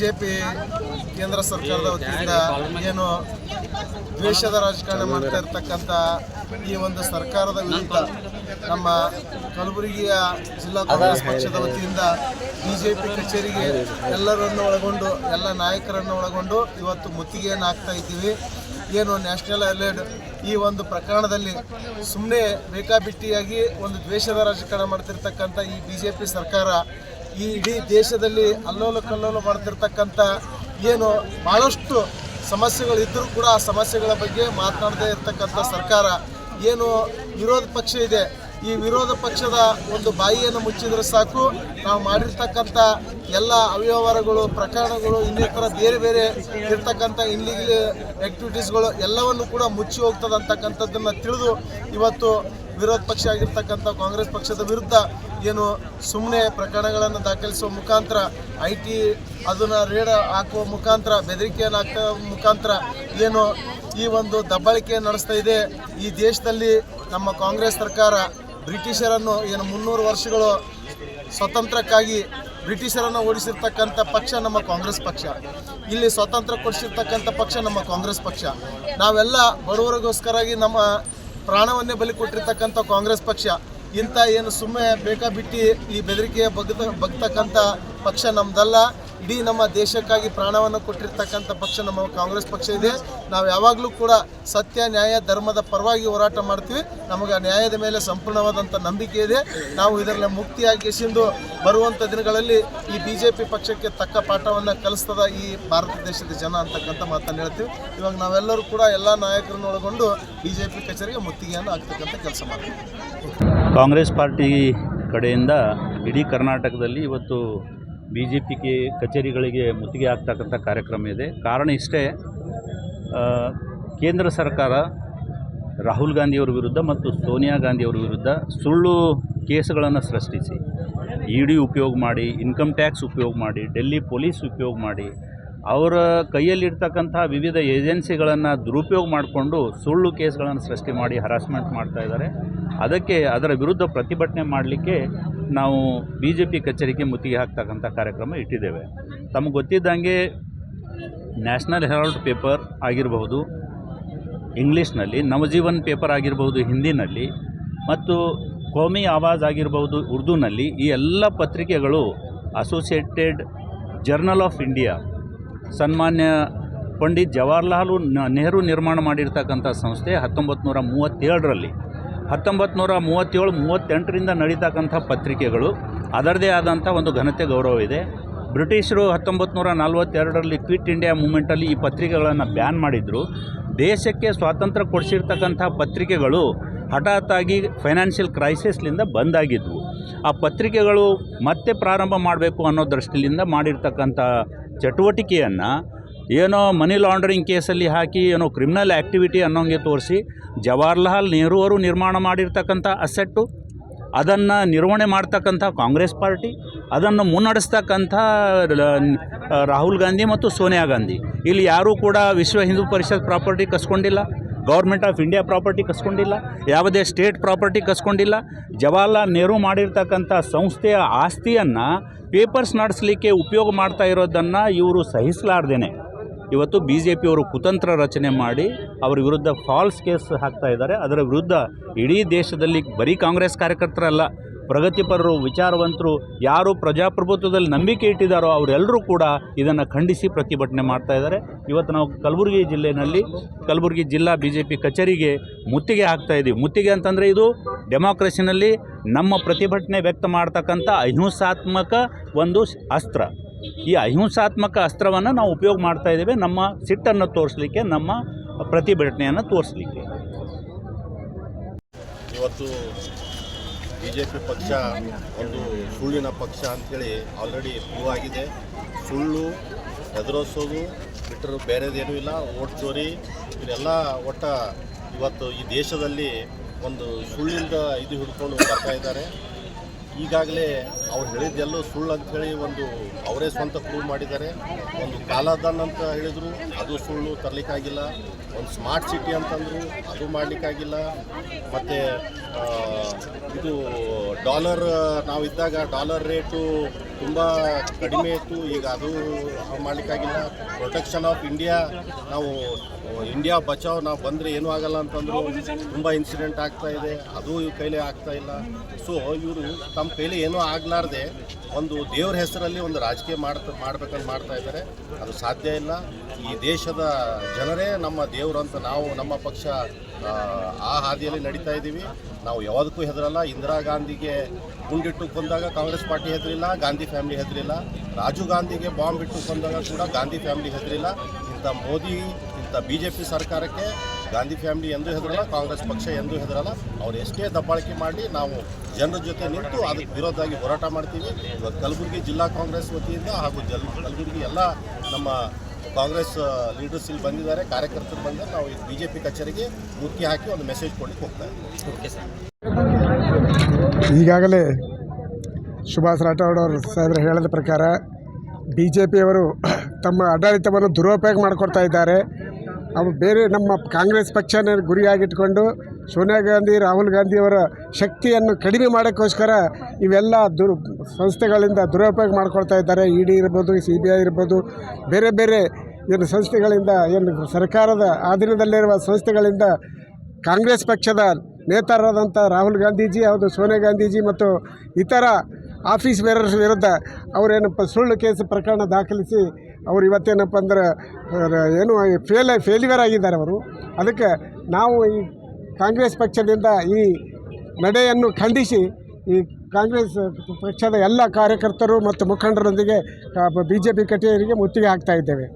BJP ಕೇಂದ್ರ ಸರ್ಕಾರದ ವತಿಯಿಂದ ಏನು ದ್ವೇಷದ ರಾಜಕಾರಣ ಮಾಡ್ತಾ ಇರ್ತಕ್ಕಂಥ ಈ ಒಂದು ಸರ್ಕಾರದ ವಿರುದ್ಧ ನಮ್ಮ ಕಲಬುರಗಿಯ ಜಿಲ್ಲಾ ಕಾಂಗ್ರೆಸ್ ಪಕ್ಷದ ವತಿಯಿಂದ ಬಿಜೆಪಿ ಕಚೇರಿಗೆ ಎಲ್ಲರನ್ನು ಒಳಗೊಂಡು, ಎಲ್ಲ ನಾಯಕರನ್ನು ಒಳಗೊಂಡು ಇವತ್ತು ಮುತ್ತಿಗೆಯನ್ನು ಹಾಕ್ತಾ ಇದ್ದೀವಿ. ಏನು ನ್ಯಾಷನಲ್ ಅಲೈಡ್ ಈ ಒಂದು ಪ್ರಕರಣದಲ್ಲಿ ಸುಮ್ಮನೆ ಬೇಕಾಬಿಟ್ಟಿಯಾಗಿ ಒಂದು ದ್ವೇಷದ ರಾಜಕಾರಣ ಮಾಡ್ತಿರ್ತಕ್ಕಂಥ ಈ ಬಿಜೆಪಿ ಸರ್ಕಾರ ಈ ಇಡೀ ದೇಶದಲ್ಲಿ ಅಲ್ಲೋಲ ಕಲ್ಲೋಲ ಮಾಡ್ತಿರ್ತಕ್ಕಂಥ ಏನು ಭಾಳಷ್ಟು ಸಮಸ್ಯೆಗಳಿದ್ದರೂ ಕೂಡ ಆ ಸಮಸ್ಯೆಗಳ ಬಗ್ಗೆ ಮಾತನಾಡದೇ ಇರತಕ್ಕಂಥ ಸರ್ಕಾರ ಏನು ವಿರೋಧ ಪಕ್ಷ ಇದೆ ಈ ವಿರೋಧ ಪಕ್ಷದ ಒಂದು ಬಾಯಿಯನ್ನು ಮುಚ್ಚಿದ್ರೆ ಸಾಕು. ನಾವು ಮಾಡಿರ್ತಕ್ಕಂಥ ಎಲ್ಲ ಅವ್ಯವಹಾರಗಳು, ಪ್ರಕರಣಗಳು, ಇನ್ನಿತರ ಬೇರೆ ಬೇರೆ ಇರ್ತಕ್ಕಂಥ ಇನ್ಲೀಗಲ್ ಆ್ಯಕ್ಟಿವಿಟೀಸ್ಗಳು ಎಲ್ಲವನ್ನು ಕೂಡ ಮುಚ್ಚಿ ಹೋಗ್ತದೆ ಅಂತಕ್ಕಂಥದ್ದನ್ನು ತಿಳಿದು ಇವತ್ತು ವಿರೋಧ ಪಕ್ಷ ಆಗಿರ್ತಕ್ಕಂಥ ಕಾಂಗ್ರೆಸ್ ಪಕ್ಷದ ವಿರುದ್ಧ ಏನು ಸುಮ್ಮನೆ ಪ್ರಕರಣಗಳನ್ನು ದಾಖಲಿಸುವ ಮುಖಾಂತರ ಐ ಟಿ ಅದನ್ನು ರೇಡ್ ಹಾಕುವ ಮುಖಾಂತರ, ಬೆದರಿಕೆಯನ್ನು ಹಾಕುವ ಮುಖಾಂತರ ಏನು ಈ ಒಂದು ದಬ್ಬಾಳಿಕೆ ನಡೆಸ್ತಾ ಇದೆ. ಈ ದೇಶದಲ್ಲಿ ನಮ್ಮ ಕಾಂಗ್ರೆಸ್ ಸರ್ಕಾರ ಬ್ರಿಟಿಷರನ್ನು ಏನು ಮುನ್ನೂರು ವರ್ಷಗಳು ಸ್ವತಂತ್ರಕ್ಕಾಗಿ ಬ್ರಿಟಿಷರನ್ನು ಓಡಿಸಿರ್ತಕ್ಕಂಥ ಪಕ್ಷ ನಮ್ಮ ಕಾಂಗ್ರೆಸ್ ಪಕ್ಷ. ಇಲ್ಲಿ ಸ್ವಾತಂತ್ರ್ಯ ಕೊಡಿಸಿರ್ತಕ್ಕಂಥ ಪಕ್ಷ ನಮ್ಮ ಕಾಂಗ್ರೆಸ್ ಪಕ್ಷ. ನಾವೆಲ್ಲ ಬಡವರಿಗೋಸ್ಕರಾಗಿ ನಮ್ಮ ಪ್ರಾಣವನ್ನೇ ಬಲಿ ಕೊಟ್ಟಿರ್ತಕ್ಕಂಥ ಕಾಂಗ್ರೆಸ್ ಪಕ್ಷ. ಇಂಥ ಏನು ಸುಮ್ಮನೆ ಬೇಕಾಬಿಟ್ಟು ಈ ಬೆದರಿಕೆಯ ಬಗ್ತ ಬಗ್ತಕ್ಕಂಥ ಪಕ್ಷ ನಮ್ದಲ್ಲ. ಇಡೀ ನಮ್ಮ ದೇಶಕ್ಕಾಗಿ ಪ್ರಾಣವನ್ನು ಕೊಟ್ಟಿರ್ತಕ್ಕಂಥ ಪಕ್ಷ, ನಮ್ಮ ಕಾಂಗ್ರೆಸ್ ಪಕ್ಷ ಇದೆ. ನಾವು ಯಾವಾಗಲೂ ಕೂಡ ಸತ್ಯ, ನ್ಯಾಯ, ಧರ್ಮದ ಪರವಾಗಿ ಹೋರಾಟ ಮಾಡ್ತೀವಿ. ನಮಗೆ ನ್ಯಾಯದ ಮೇಲೆ ಸಂಪೂರ್ಣವಾದಂಥ ನಂಬಿಕೆ ಇದೆ. ನಾವು ಇದರಲ್ಲಿ ಮುಕ್ತಿಯಾಗಿ ಎಸೆದು ಬರುವಂಥ ದಿನಗಳಲ್ಲಿ ಈ ಬಿ ಪಕ್ಷಕ್ಕೆ ತಕ್ಕ ಪಾಠವನ್ನು ಕಲಿಸ್ತದ ಈ ಭಾರತ ದೇಶದ ಜನ ಅಂತಕ್ಕಂಥ ಮಾತನ್ನು ಹೇಳ್ತೀವಿ. ಇವಾಗ ನಾವೆಲ್ಲರೂ ಕೂಡ ಎಲ್ಲ ನಾಯಕರನ್ನು ಒಳಗೊಂಡು ಬಿ ಜೆ ಪಿ ಕಚೇರಿಗೆ ಮುತ್ತಿಗೆಯನ್ನು ಹಾಕ್ತಕ್ಕಂಥ ಕೆಲಸ ಮಾಡ್ತೀವಿ. ಕಾಂಗ್ರೆಸ್ ಪಾರ್ಟಿ ಕಡೆಯಿಂದ ಇಡೀ ಕರ್ನಾಟಕದಲ್ಲಿ ಇವತ್ತು ಬಿ ಜೆ ಪಿ ಕಚೇರಿಗಳಿಗೆ ಮುತ್ತಿಗೆ ಹಾಕ್ತಕ್ಕಂಥ ಕಾರ್ಯಕ್ರಮ ಇದೆ. ಕಾರಣ ಇಷ್ಟೇ ಕೇಂದ್ರ ಸರ್ಕಾರ ರಾಹುಲ್ ಗಾಂಧಿಯವ್ರ ವಿರುದ್ಧ ಮತ್ತು ಸೋನಿಯಾ ಗಾಂಧಿಯವ್ರ ವಿರುದ್ಧ ಸುಳ್ಳು ಕೇಸುಗಳನ್ನು ಸೃಷ್ಟಿಸಿ, ಇ ಡಿ ಉಪಯೋಗ ಮಾಡಿ, ಇನ್ಕಮ್ ಟ್ಯಾಕ್ಸ್ ಉಪಯೋಗ ಮಾಡಿ, ಡೆಲ್ಲಿ ಪೊಲೀಸ್ ಉಪಯೋಗ ಮಾಡಿ ಅವರ ಕೈಯಲ್ಲಿರ್ತಕ್ಕಂಥ ವಿವಿಧ ಏಜೆನ್ಸಿಗಳನ್ನು ದುರುಪಯೋಗ ಮಾಡಿಕೊಂಡು ಸುಳ್ಳು ಕೇಸ್ಗಳನ್ನು ಸೃಷ್ಟಿ ಮಾಡಿ ಹರಾಸ್ಮೆಂಟ್ ಮಾಡ್ತಾ ಇದ್ದಾರೆ. ಅದಕ್ಕೆ ಅದರ ವಿರುದ್ಧ ಪ್ರತಿಭಟನೆ ಮಾಡಲಿಕ್ಕೆ ನಾವು ಬಿ ಜೆ ಪಿ ಕಚೇರಿಗೆ ಮುತ್ತಿಗೆ ಹಾಕ್ತಕ್ಕಂಥ ಕಾರ್ಯಕ್ರಮ ಇಟ್ಟಿದ್ದೇವೆ. ತಮಗೆ ಗೊತ್ತಿದ್ದಂಗೆ ನ್ಯಾಷನಲ್ ಹೆರಾಲ್ಡ್ ಪೇಪರ್ ಆಗಿರಬಹುದು, ಇಂಗ್ಲೀಷ್ನಲ್ಲಿ, ನವಜೀವನ್ ಪೇಪರ್ ಆಗಿರಬಹುದು, ಹಿಂದಿನಲ್ಲಿ, ಮತ್ತು ಕೋಮಿ ಆವಾಜ್ ಆಗಿರಬಹುದು, ಉರ್ದುನಲ್ಲಿ ಈ ಎಲ್ಲ ಪತ್ರಿಕೆಗಳು ಅಸೋಸಿಯೇಟೆಡ್ ಜರ್ನಲ್ ಆಫ್ ಇಂಡಿಯಾ ಸನ್ಮಾನ್ಯ ಪಂಡಿತ್ ಜವಾಹರ್ಲಾಲ್ ನೆಹರು ನಿರ್ಮಾಣ ಮಾಡಿರ್ತಕ್ಕಂಥ ಸಂಸ್ಥೆ ಹತ್ತೊಂಬತ್ತು ನೂರ ಮೂವತ್ತೇಳರಲ್ಲಿ. ಹತ್ತೊಂಬತ್ತು ನೂರ ಮೂವತ್ತೇಳು, ಮೂವತ್ತೆಂಟರಿಂದ ನಡೀತಕ್ಕಂಥ ಪತ್ರಿಕೆಗಳು ಅದರದೇ ಆದಂಥ ಒಂದು ಘನತೆ ಗೌರವ ಇದೆ ಬ್ರಿಟಿಷರು ಹತ್ತೊಂಬತ್ತು ನೂರ ನಲ್ವತ್ತೆರಡರಲ್ಲಿ ಕ್ವಿಟ್ ಇಂಡಿಯಾ ಮೂಮೆಂಟಲ್ಲಿ ಈ ಪತ್ರಿಕೆಗಳನ್ನು ಬ್ಯಾನ್ ಮಾಡಿದರು. ದೇಶಕ್ಕೆ ಸ್ವಾತಂತ್ರ್ಯ ಕೊಡಿಸಿರ್ತಕ್ಕಂಥ ಪತ್ರಿಕೆಗಳು ಹಠಾತ್ತಾಗಿ ಫೈನಾನ್ಷಿಯಲ್ ಕ್ರೈಸಿಸ್ಲಿಂದ ಬಂದಾಗಿದ್ವು. ಆ ಪತ್ರಿಕೆಗಳು ಮತ್ತೆ ಪ್ರಾರಂಭ ಮಾಡಬೇಕು ಅನ್ನೋ ದೃಷ್ಟಿಯಿಂದ ಮಾಡಿರ್ತಕ್ಕಂಥ ಚಟುವಟಿಕೆಯನ್ನು ಏನೋ ಮನಿ ಲಾಂಡ್ರಿಂಗ್ ಕೇಸಲ್ಲಿ ಹಾಕಿ, ಏನೋ ಕ್ರಿಮಿನಲ್ ಆ್ಯಕ್ಟಿವಿಟಿ ಅನ್ನೋಂಗೆ ತೋರಿಸಿ, ಜವಾಹರ್ಲಾಲ್ ನೆಹರು ಅವರು ನಿರ್ಮಾಣ ಮಾಡಿರ್ತಕ್ಕಂಥ ಅಸೆಟ್ಟು ಅದನ್ನು ನಿರ್ವಹಣೆ ಮಾಡ್ತಕ್ಕಂಥ ಕಾಂಗ್ರೆಸ್ ಪಾರ್ಟಿ, ಅದನ್ನು ಮುನ್ನಡೆಸ್ತಕ್ಕಂಥ ರಾಹುಲ್ ಗಾಂಧಿ ಮತ್ತು ಸೋನಿಯಾ ಗಾಂಧಿ. ಇಲ್ಲಿ ಯಾರೂ ಕೂಡ ವಿಶ್ವ ಹಿಂದೂ ಪರಿಷತ್ ಪ್ರಾಪರ್ಟಿ ಕಸ್ಕೊಂಡಿಲ್ಲ. ಗೌರ್ಮೆಂಟ್ ಆಫ್ ಇಂಡಿಯಾ ಪ್ರಾಪರ್ಟಿ ಕಸ್ಕೊಂಡಿಲ್ಲ, ಯಾವುದೇ ಸ್ಟೇಟ್ ಪ್ರಾಪರ್ಟಿ ಕಸ್ಕೊಂಡಿಲ್ಲ. ಜವಾಹರ್ಲಾಲ್ ನೆಹರು ಮಾಡಿರ್ತಕ್ಕಂಥ ಸಂಸ್ಥೆಯ ಆಸ್ತಿಯನ್ನು ಪೇಪರ್ಸ್ ನಡೆಸಲಿಕ್ಕೆ ಉಪಯೋಗ ಮಾಡ್ತಾ ಇರೋದನ್ನು ಇವರು ಸಹಿಸಲಾರ್ದೇನೆ. ಇವತ್ತು ಬಿ ಜೆ ಪಿಯವರು ಕುತಂತ್ರ ರಚನೆ ಮಾಡಿ ಅವರ ವಿರುದ್ಧ ಫಾಲ್ಸ್ ಕೇಸ್ ಹಾಕ್ತಾ ಇದ್ದಾರೆ. ಅದರ ವಿರುದ್ಧ ಇಡೀ ದೇಶದಲ್ಲಿ ಬರೀ ಕಾಂಗ್ರೆಸ್ ಕಾರ್ಯಕರ್ತರಲ್ಲ ಪ್ರಗತಿಪರರು, ವಿಚಾರವಂತರು ಯಾರು ಪ್ರಜಾಪ್ರಭುತ್ವದಲ್ಲಿ ನಂಬಿಕೆ ಇಟ್ಟಿದ್ದಾರೋ ಅವರೆಲ್ಲರೂ ಕೂಡ ಇದನ್ನು ಖಂಡಿಸಿ ಪ್ರತಿಭಟನೆ ಮಾಡ್ತಾ ಇದ್ದಾರೆ. ಇವತ್ತು ನಾವು ಕಲಬುರಗಿ ಜಿಲ್ಲೆಯಲ್ಲಿ, ಕಲಬುರಗಿ ಜಿಲ್ಲಾ ಬಿ ಜೆ ಪಿ ಕಚೇರಿಗೆ ಮುತ್ತಿಗೆ ಹಾಕ್ತಾ ಇದ್ದೀವಿ ಮುತ್ತಿಗೆ ಅಂತಂದರೆ ಇದು ಡೆಮಾಕ್ರಸಿನಲ್ಲಿ ನಮ್ಮ ಪ್ರತಿಭಟನೆ ವ್ಯಕ್ತ ಮಾಡ್ತಕ್ಕಂಥ ಅಹಿಂಸಾತ್ಮಕ ಒಂದು ಅಸ್ತ್ರ. ಈ ಅಹಿಂಸಾತ್ಮಕ ಅಸ್ತ್ರವನ್ನು ನಾವು ಉಪಯೋಗ ಮಾಡ್ತಾ ಇದ್ದೇವೆ. ನಮ್ಮ ಸಿಟ್ಟನ್ನು ತೋರಿಸಲಿಕ್ಕೆ, ನಮ್ಮ ಪ್ರತಿಭಟನೆಯನ್ನು ತೋರಿಸಲಿಕ್ಕೆ. ಇವತ್ತು ಬಿ ಜೆ ಪಿ ಪಕ್ಷ ಒಂದು ಸುಳ್ಳಿನ ಪಕ್ಷ ಅಂಥೇಳಿ ಆಲ್ರೆಡಿ ಪ್ರೂವ್ ಆಗಿದೆ. ಸುಳ್ಳು ಎದುರಿಸೋದು ಬಿಟ್ಟರೆ ಬೇರೆದೇನೂ ಇಲ್ಲ. ಓಟ್ ಚೋರಿ ಇದೆಲ್ಲ ಒಟ್ಟ ಇವತ್ತು ಈ ದೇಶದಲ್ಲಿ ಒಂದು ಸುಳ್ಳಿಂದ ಇದು ಹಿಡ್ಕೊಂಡು ಬರ್ತಾ ಇದ್ದಾರೆ. ಈಗಾಗಲೇ ಅವ್ರು ಹೇಳಿದ್ದೆಲ್ಲೋ ಸುಳ್ಳು ಅಂಥೇಳಿ ಒಂದು ಅವರೇ ಸ್ವಂತ ಪ್ರೂವ್ ಮಾಡಿದ್ದಾರೆ. ಒಂದು ಕಾಲಾದನ್ ಅಂತ ಹೇಳಿದರು, ಅದು ಸುಳ್ಳು ತರಲಿಕ್ಕಾಗಿಲ್ಲ. ಒಂದು ಸ್ಮಾರ್ಟ್ ಸಿಟಿ ಅಂತಂದರು, ಅದು ಮಾಡಲಿಕ್ಕಾಗಿಲ್ಲ. ಮತ್ತು ಇದು ಡಾಲರ್ ನಾವು ಇದ್ದಾಗ ಡಾಲರ್ ರೇಟು ತುಂಬ ಕಡಿಮೆ ಇತ್ತು. ಈಗ ಅದು ಮಾಡಲಿಕ್ಕಾಗಿಲ್ಲ. ಪ್ರೊಟೆಕ್ಷನ್ ಆಫ್ ಇಂಡಿಯಾ ನಾವು ಇಂಡಿಯಾ ಬಚಾವ್, ನಾವು ಬಂದರೆ ಏನೂ ಆಗಲ್ಲ ಅಂತಂದ್ರು ತುಂಬ ಇನ್ಸಿಡೆಂಟ್ ಆಗ್ತಾ ಇದೆ. ಅದು ಇವ್ರ ಕೈಲೇ ಆಗ್ತಾ ಇಲ್ಲ. ಸೊ ಇವರು ತಮ್ಮ ಕೈಲಿ ಏನೂ ಆಗಲಾರ್ದೆ ಒಂದು ದೇವ್ರ ಹೆಸರಲ್ಲಿ ಒಂದು ರಾಜಕೀಯ ಮಾಡ್ತಾ, ಮಾಡ್ಬೇಕಂತ ಮಾಡ್ತಾ ಇದ್ದಾರೆ ಅದು ಸಾಧ್ಯ ಇಲ್ಲ. ಈ ದೇಶದ ಜನರೇ ನಮ್ಮ ದೇವರು ಅಂತ ನಾವು, ನಮ್ಮ ಪಕ್ಷ ಆ, ಹಾದಿಯಲ್ಲಿ ನಡೀತಾ ಇದ್ದೀವಿ. ನಾವು ಯಾವುದಕ್ಕೂ ಹೆದರಲ್ಲ. ಇಂದಿರಾ ಗಾಂಧಿಗೆ ಗುಂಡಿಟ್ಟು ಕೊಂದಾಗ ಕಾಂಗ್ರೆಸ್ ಪಾರ್ಟಿ ಹೆದರಿಲ್ಲ ಗಾಂಧಿ ಫ್ಯಾಮಿಲಿ ಹೆದರಿಲ್ಲ. ರಾಜೀವ್ ಗಾಂಧಿಗೆ ಬಾಂಬ್ ಇಟ್ಟು ಕೊಂದಾಗ ಕೂಡ ಗಾಂಧಿ ಫ್ಯಾಮಿಲಿ ಹೆದರಿಲ್ಲ. ಇಂಥ ಮೋದಿ ಇಂಥ ಬಿ ಜೆ ಪಿ ಸರ್ಕಾರಕ್ಕೆ ಗಾಂಧಿ ಫ್ಯಾಮಿಲಿ ಎಂದೂ ಹೆದರಲ್ಲ ಕಾಂಗ್ರೆಸ್ ಪಕ್ಷ ಎಂದೂ ಹೆದರಲ್ಲ. ಅವ್ರು ಎಷ್ಟೇ ದಬ್ಬಾಳಿಕೆ ಮಾಡಿ ನಾವು ಜನರ ಜೊತೆ ನಿಂತು ಅದಕ್ಕೆ ವಿರೋಧವಾಗಿ ಹೋರಾಟ ಮಾಡ್ತೀವಿ. ಇವತ್ತು ಕಲಬುರಗಿ ಜಿಲ್ಲಾ ಕಾಂಗ್ರೆಸ್ ವತಿಯಿಂದ ಹಾಗೂ ಜಲ್ ಕಲಬುರಗಿ ಎಲ್ಲ ನಮ್ಮ ಕಾಂಗ್ರೆಸ್ ಲೀಡರ್ಸ್ ಇಲ್ಲಿ ಬಂದಿದ್ದಾರೆ ಕಾರ್ಯಕರ್ತರು ಬಂದರೆ ನಾವು ಬಿ ಜೆ ಪಿ ಕಚೇರಿಗೆ ಮುಖ್ಯ ಹಾಕಿ ಒಂದು ಮೆಸೇಜ್ ಕೊಡ್ಲಿಕ್ಕೆ ಹೋಗ್ತಾ ಇದ್ದೀವಿ. ಈಗಾಗಲೇ ಸುಭಾಷ್ ರಾಠೋಡ್ ಅವರು ಸಾಹೇಬ್ರು ಹೇಳಿದ ಪ್ರಕಾರ ಬಿ ಜೆ ಪಿಯವರು ತಮ್ಮ ಆಡಳಿತವನ್ನು ದುರುಪಯೋಗ ಮಾಡಿಕೊಡ್ತಾ ಇದ್ದಾರೆ. ಅವು ಬೇರೆ ನಮ್ಮ ಕಾಂಗ್ರೆಸ್ ಪಕ್ಷನ ಗುರಿಯಾಗಿಟ್ಕೊಂಡು ಸೋನಿಯಾ ಗಾಂಧಿ, ರಾಹುಲ್ ಗಾಂಧಿಯವರ ಶಕ್ತಿಯನ್ನು ಕಡಿಮೆ ಮಾಡೋಕ್ಕೋಸ್ಕರ ಇವೆಲ್ಲ ದುರ್ ಸಂಸ್ಥೆಗಳಿಂದ ದುರುಪಯೋಗ ಮಾಡ್ಕೊಳ್ತಾ ಇದ್ದಾರೆ. ಇ ಡಿ ಇರ್ಬೋದು, ಸಿ ಬಿ ಐ ಇರ್ಬೋದು, ಬೇರೆ ಬೇರೆ ಏನು ಸಂಸ್ಥೆಗಳಿಂದ ಏನು ಸರ್ಕಾರದ ಆಧೀನದಲ್ಲಿರುವ ಸಂಸ್ಥೆಗಳಿಂದ ಕಾಂಗ್ರೆಸ್ ಪಕ್ಷದ ನೇತಾರರಾದಂಥ ರಾಹುಲ್ ಗಾಂಧೀಜಿ ಹೌದು, ಸೋನಿಯಾ ಗಾಂಧೀಜಿ ಮತ್ತು ಇತರ ಆಫೀಸ್ ಬೇರರ್ಸ್ ವಿರುದ್ಧ ಅವರೇನಪ್ಪ ಸುಳ್ಳು ಕೇಸ್ ಪ್ರಕರಣ ದಾಖಲಿಸಿ ಅವರು ಇವತ್ತೇನಪ್ಪ ಅಂದ್ರೆ ಏನು ಫೇಲ್ ಫೇಲ್ಯೂರ್ ಆಗಿದ್ದಾರೆ ಅವರು. ಅದಕ್ಕೆ ನಾವು ಈ ಕಾಂಗ್ರೆಸ್ ಪಕ್ಷದಿಂದ ಈ ನಡೆಯನ್ನು ಖಂಡಿಸಿ, ಈ ಕಾಂಗ್ರೆಸ್ ಪಕ್ಷದ ಎಲ್ಲ ಕಾರ್ಯಕರ್ತರು ಮತ್ತು ಮುಖಂಡರೊಂದಿಗೆ ಬಿ ಜೆ ಪಿ ಕಚೇರಿಗೆ ಮುತ್ತಿಗೆ ಹಾಕ್ತಾ ಇದ್ದೇವೆ.